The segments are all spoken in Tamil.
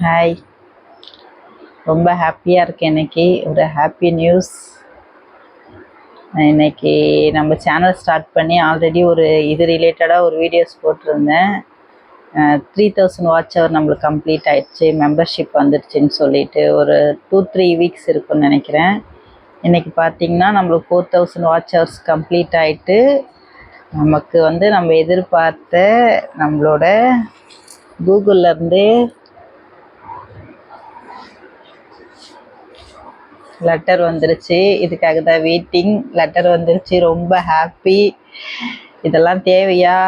ஹாய் ரொம்ப ஹாப்பியாக இருக்கேன் இன்னைக்கு. ஒரு ஹாப்பி நியூஸ் இன்னைக்கு நம்ம சேனல் ஸ்டார்ட் பண்ணி ஆல்ரெடி ஒரு இது ரிலேட்டடாக ஒரு வீடியோஸ் போட்டிருந்தேன். த்ரீ தௌசண்ட் வாட்ச் ஹவர் நம்மளுக்கு கம்ப்ளீட் ஆயிடுச்சு. மெம்பர்ஷிப் வந்துடுச்சுன்னு சொல்லிட்டு ஒரு டூ த்ரீ வீக்ஸ் இருக்கும்னு நினைக்கிறேன். இன்னைக்கு பார்த்தீங்கன்னா நம்மளுக்கு four thousand watch hours complete ஆகிட்டு நமக்கு வந்து நம்ம எதிர்பார்த்த நம்மளோட கூகுள்லேருந்து லெட்டர் வந்துருச்சு. இதுக்காக தான் வெயிட்டிங் லெட்டர் வந்துருச்சு. ரொம்ப ஹாப்பி இதெல்லாம் தேவையா?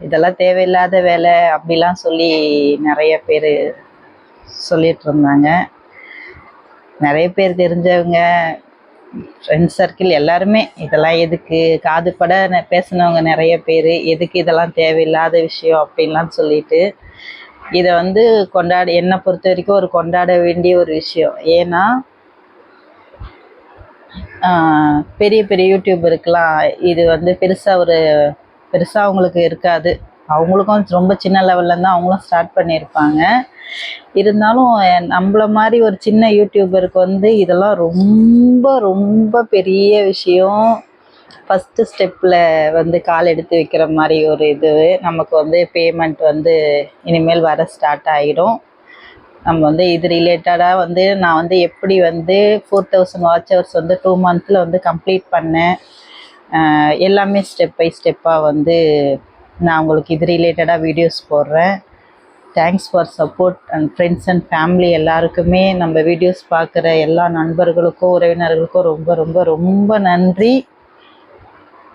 இதெல்லாம் தேவையில்லாத வேலை. அப்படிலாம் சொல்லி நிறைய பேர் சொல்லிட்டு இருந்தாங்க. நிறைய பேர் தெரிஞ்சவங்க ஃப்ரெண்ட்ஸ் சர்க்கிள் எல்லாருமே. இதெல்லாம் எதுக்கு? காது பட பேசுனவங்க நிறைய பேர். எதுக்கு இதெல்லாம் தேவையில்லாத விஷயம் அப்படின்லாம் சொல்லிட்டு இதை வந்து கொண்டாட என்னை பொறுத்த வரைக்கும் ஒரு கொண்டாட வேண்டிய ஒரு விஷயம். ஏன்னா பெரிய பெரிய யூடியூபருக்கெலாம் இது வந்து பெருசாக ஒரு பெருசாக அவங்களுக்கு இருக்காது. அவங்களுக்கும் ரொம்ப சின்ன லெவலில் தான் அவங்களும் ஸ்டார்ட் பண்ணியிருப்பாங்க. இருந்தாலும் நம்மள மாதிரி ஒரு சின்ன யூடியூபருக்கு வந்து இதெல்லாம் ரொம்ப ரொம்ப பெரிய விஷயம். ஃபஸ்ட்டு ஸ்டெப்பில் வந்து கால் எடுத்து வைக்கிற மாதிரி ஒரு இது. நமக்கு வந்து பேமெண்ட் வந்து இனிமேல் வர ஸ்டார்ட் ஆகிடும் நம்ம வந்து இது ரிலேட்டடாக வந்து நான் வந்து எப்படி வந்து ஃபோர் தௌசண்ட் வாட்ச் ஹவர்ஸ் வந்து டூ மந்த்தில் வந்து கம்ப்ளீட் பண்ணேன். எல்லாமே ஸ்டெப் பை ஸ்டெப்பாக வந்து நான் உங்களுக்கு இது ரிலேட்டடாக வீடியோஸ் போடுறேன். Thanks for support and friends and family எல்லாருக்குமே. நம்ம வீடியோஸ் பார்க்குற எல்லா நண்பர்களுக்கும் உறவினர்களுக்கும் ரொம்ப ரொம்ப ரொம்ப நன்றி.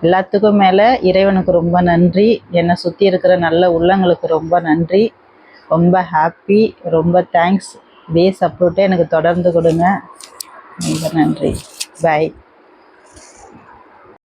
எல்லாத்துக்கும் மேலே இறைவனுக்கு ரொம்ப நன்றி. என்னை சுற்றி இருக்கிற நல்ல உள்ளங்களுக்கு ரொம்ப நன்றி. ரொம்ப ஹாப்பி ரொம்ப தேங்க்ஸ் இதே சப்போர்ட்டே எனக்கு தொடர்ந்து கொடுங்க. ரொம்ப நன்றி. பாய்